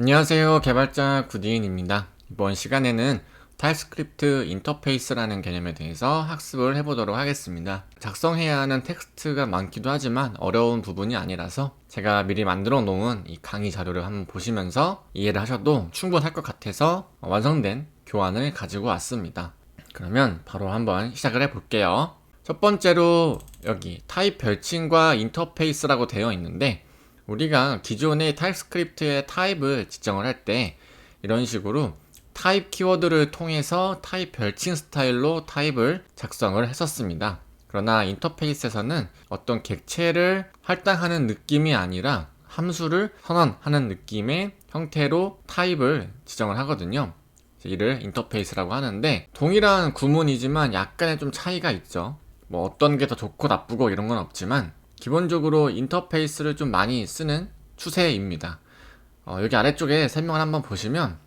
안녕하세요. 개발자 구디인입니다. 이번 시간에는 타입스크립트 인터페이스라는 개념에 대해서 학습을 해보도록 하겠습니다. 작성해야 하는 텍스트가 많기도 하지만 어려운 부분이 아니라서 제가 미리 만들어 놓은 이 강의 자료를 한번 보시면서 이해를 하셔도 충분할 것 같아서 완성된 교환을 가지고 왔습니다. 그러면 바로 한번 시작을 해볼게요. 첫 번째로 여기 타입 별칭과 인터페이스라고 되어 있는데 우리가 기존의 타입스크립트의 타입을 지정을 할 때 이런 식으로 타입 키워드를 통해서 타입 별칭 스타일로 타입을 작성을 했었습니다. 그러나 인터페이스에서는 어떤 객체를 할당하는 느낌이 아니라 함수를 선언하는 느낌의 형태로 타입을 지정을 하거든요. 이를 인터페이스라고 하는데 동일한 구문이지만 약간의 좀 차이가 있죠. 뭐 어떤 게 더 좋고 나쁘고 이런 건 없지만 기본적으로 인터페이스를 좀 많이 쓰는 추세입니다. 어, 여기 아래쪽에 설명을 한번 보시면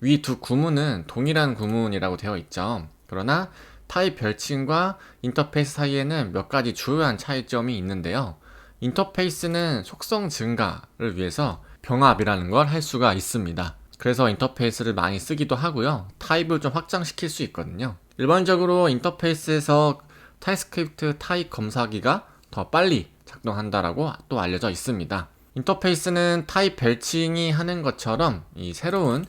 위 두 구문은 동일한 구문이라고 되어 있죠. 그러나 타입 별칭과 인터페이스 사이에는 몇 가지 주요한 차이점이 있는데요. 인터페이스는 속성 증가를 위해서 병합이라는 걸 할 수가 있습니다. 그래서 인터페이스를 많이 쓰기도 하고요. 타입을 좀 확장시킬 수 있거든요. 일반적으로 인터페이스에서 타입스크립트 타입 검사기가 더 빨리 작동한다라고 또 알려져 있습니다. 인터페이스는 타입 별칭이 하는 것처럼 이 새로운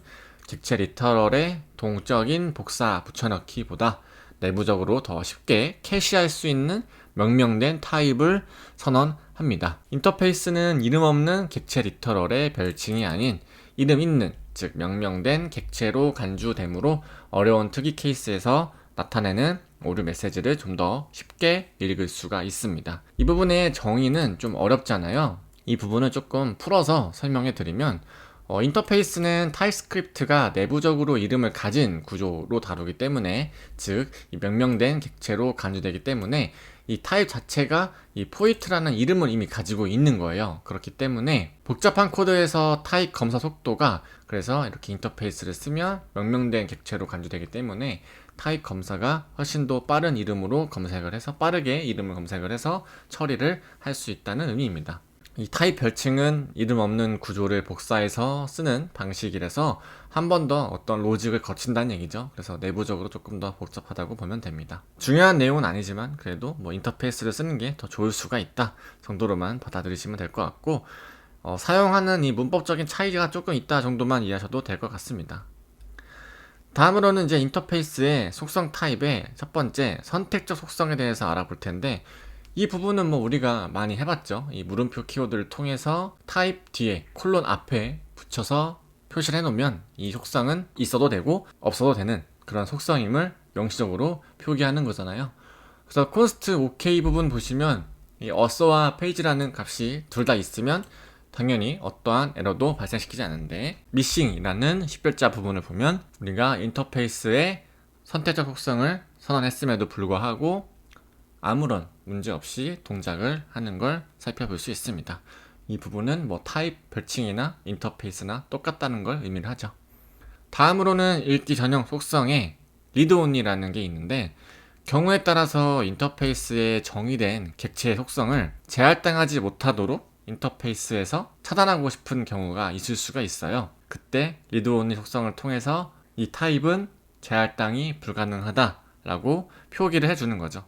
객체 리터럴의 동적인 복사 붙여넣기보다 내부적으로 더 쉽게 캐시할 수 있는 명명된 타입을 선언합니다. 인터페이스는 이름 없는 객체 리터럴의 별칭이 아닌 이름 있는 즉 명명된 객체로 간주되므로 어려운 특이 케이스에서 나타내는 오류 메시지를 좀 더 쉽게 읽을 수가 있습니다. 이 부분의 정의는 좀 어렵잖아요. 이 부분을 조금 풀어서 설명해 드리면 어, 인터페이스는 타입스크립트가 내부적으로 이름을 가진 구조로 다루기 때문에 즉 명명된 객체로 간주되기 때문에 이 타입 자체가 이 포이트라는 이름을 이미 가지고 있는 거예요. 그렇기 때문에 복잡한 코드에서 타입 검사 속도가 그래서 이렇게 인터페이스를 쓰면 명명된 객체로 간주되기 때문에 타입 검사가 훨씬 더 빠른 이름으로 검색을 해서 빠르게 이름을 검색을 해서 처리를 할 수 있다는 의미입니다. 이 타입 별칭은 이름 없는 구조를 복사해서 쓰는 방식이라서 한 번 더 어떤 로직을 거친다는 얘기죠. 그래서 내부적으로 조금 더 복잡하다고 보면 됩니다. 중요한 내용은 아니지만 그래도 뭐 인터페이스를 쓰는 게 더 좋을 수가 있다 정도로만 받아들이시면 될 것 같고 어, 사용하는 이 문법적인 차이가 조금 있다 정도만 이해하셔도 될 것 같습니다. 다음으로는 이제 인터페이스의 속성 타입의 첫 번째 선택적 속성에 대해서 알아볼 텐데 이 부분은 뭐 우리가 많이 해봤죠. 이 물음표 키워드를 통해서 타입 뒤에 콜론 앞에 붙여서 표시를 해놓으면 이 속성은 있어도 되고 없어도 되는 그런 속성임을 명시적으로 표기하는 거잖아요. 그래서 const OK 부분 보시면 이 어서와 페이지라는 값이 둘 다 있으면 당연히 어떠한 에러도 발생시키지 않는데 missing이라는 식별자 부분을 보면 우리가 인터페이스의 선택적 속성을 선언했음에도 불구하고 아무런 문제 없이 동작을 하는 걸 살펴볼 수 있습니다. 이 부분은 뭐 타입 별칭이나 인터페이스나 똑같다는 걸 의미를 하죠. 다음으로는 읽기 전용 속성에 리드온이라는 게 있는데 경우에 따라서 인터페이스에 정의된 객체의 속성을 재할당하지 못하도록 인터페이스에서 차단하고 싶은 경우가 있을 수가 있어요. 그때 리드온리 속성을 통해서 이 타입은 재할당이 불가능하다라고 표기를 해주는 거죠.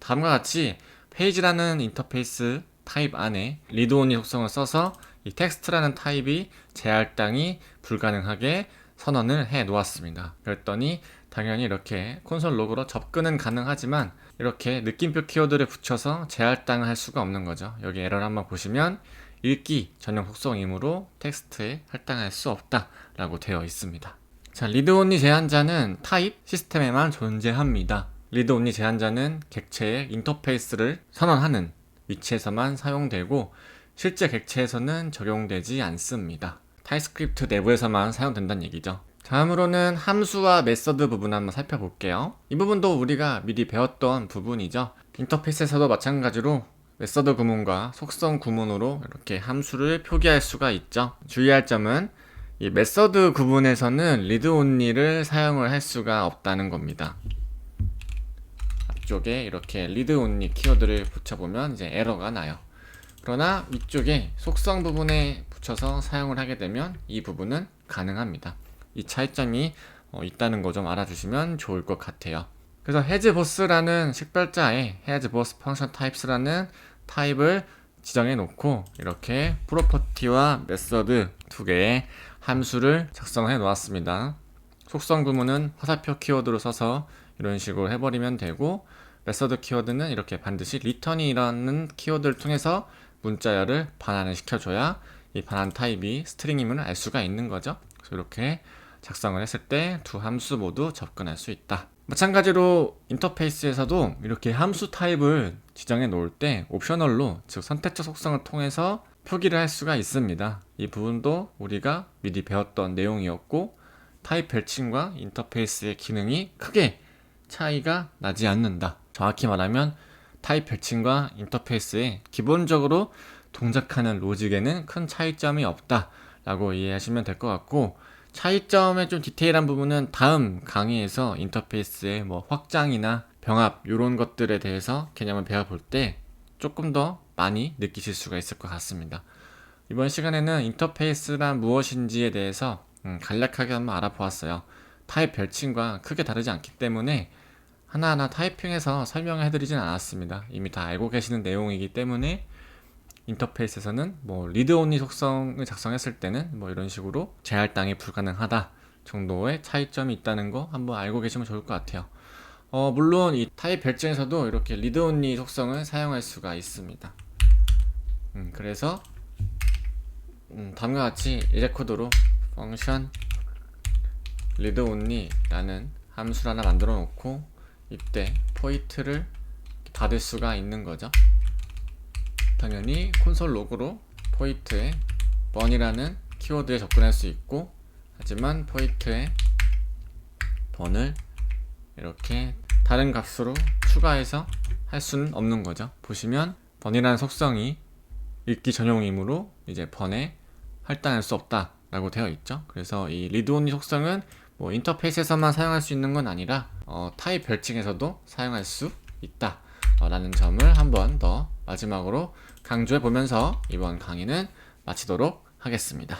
다음과 같이 페이지라는 인터페이스 타입 안에 리드온리 속성을 써서 이 텍스트라는 타입이 재할당이 불가능하게 선언을 해 놓았습니다. 그랬더니 당연히 이렇게 콘솔 로그로 접근은 가능하지만 이렇게 느낌표 키워드를 붙여서 재할당을 할 수가 없는 거죠. 여기 에러를 한번 보시면 읽기 전용 속성이므로 텍스트에 할당할 수 없다라고 되어 있습니다. 자, 리드온리 제한자는 타입 시스템에만 존재합니다. 리드 온리 제한자는 객체의 인터페이스를 선언하는 위치에서만 사용되고 실제 객체에서는 적용되지 않습니다. 타입스크립트 내부에서만 사용된다는 얘기죠. 다음으로는 함수와 메서드 부분 한번 살펴볼게요. 이 부분도 우리가 미리 배웠던 부분이죠. 인터페이스에서도 마찬가지로 메서드 구문과 속성 구문으로 이렇게 함수를 표기할 수가 있죠. 주의할 점은 이 메서드 구문에서는 리드 온리를 사용을 할 수가 없다는 겁니다. 아래쪽에 이렇게 리드 온리 키워드를 붙여보면 이제 에러가 나요. 그러나 위쪽에 속성 부분에 붙여서 사용을 하게 되면 이 부분은 가능합니다. 이 차이점이 어, 있다는 거 좀 알아주시면 좋을 것 같아요. 그래서 헤즈보스라는 식별자에 헤즈보스 펑션 타입스라는 타입을 지정해 놓고 이렇게 프로퍼티와 메서드 두 개의 함수를 작성해 놓았습니다. 속성 구문은 화살표 키워드로 써서 이런 식으로 해버리면 되고 메서드 키워드는 이렇게 반드시 return이라는 키워드를 통해서 문자열을 반환을 시켜줘야 이 반환 타입이 스트링임을 알 수가 있는 거죠. 그래서 이렇게 작성을 했을 때 두 함수 모두 접근할 수 있다. 마찬가지로 인터페이스에서도 이렇게 함수 타입을 지정해 놓을 때 옵셔널로 즉 선택적 속성을 통해서 표기를 할 수가 있습니다. 이 부분도 우리가 미리 배웠던 내용이었고 타입 별칭과 인터페이스의 기능이 크게 차이가 나지 않는다. 정확히 말하면 타입 별칭과 인터페이스에 기본적으로 동작하는 로직에는 큰 차이점이 없다 라고 이해하시면 될 것 같고 차이점의 좀 디테일한 부분은 다음 강의에서 인터페이스의 뭐 확장이나 병합 이런 것들에 대해서 개념을 배워볼 때 조금 더 많이 느끼실 수가 있을 것 같습니다. 이번 시간에는 인터페이스란 무엇인지에 대해서 음, 간략하게 한번 알아보았어요. 타입 별칭과 크게 다르지 않기 때문에 하나하나 타이핑해서 설명을 해드리진 않았습니다. 이미 다 알고 계시는 내용이기 때문에 인터페이스에서는 뭐 리드 온리 속성을 작성했을 때는 뭐 이런 식으로 재할당이 불가능하다 정도의 차이점이 있다는 거 한번 알고 계시면 좋을 것 같아요. 어, 물론 이 타입 별칭에서도 이렇게 리드 온리 속성을 사용할 수가 있습니다. 음, 그래서 음, 다음과 같이 이레코드로 펑션 리드 온리라는 함수를 하나 만들어 놓고 이때 포인트를 받을 수가 있는 거죠. 당연히 콘솔 로그로 포인트에 번이라는 키워드에 접근할 수 있고 하지만 포인트에 번을 이렇게 다른 값으로 추가해서 할 수는 없는 거죠. 보시면 번이라는 속성이 읽기 전용이므로 이제 번에 할당할 수 없다라고 되어 있죠. 그래서 이 리드 온리 속성은 뭐 인터페이스에서만 사용할 수 있는 건 아니라 어, 타입 별칭에서도 사용할 수 있다. 라는 점을 한 번 더 마지막으로 강조해 보면서 이번 강의는 마치도록 하겠습니다.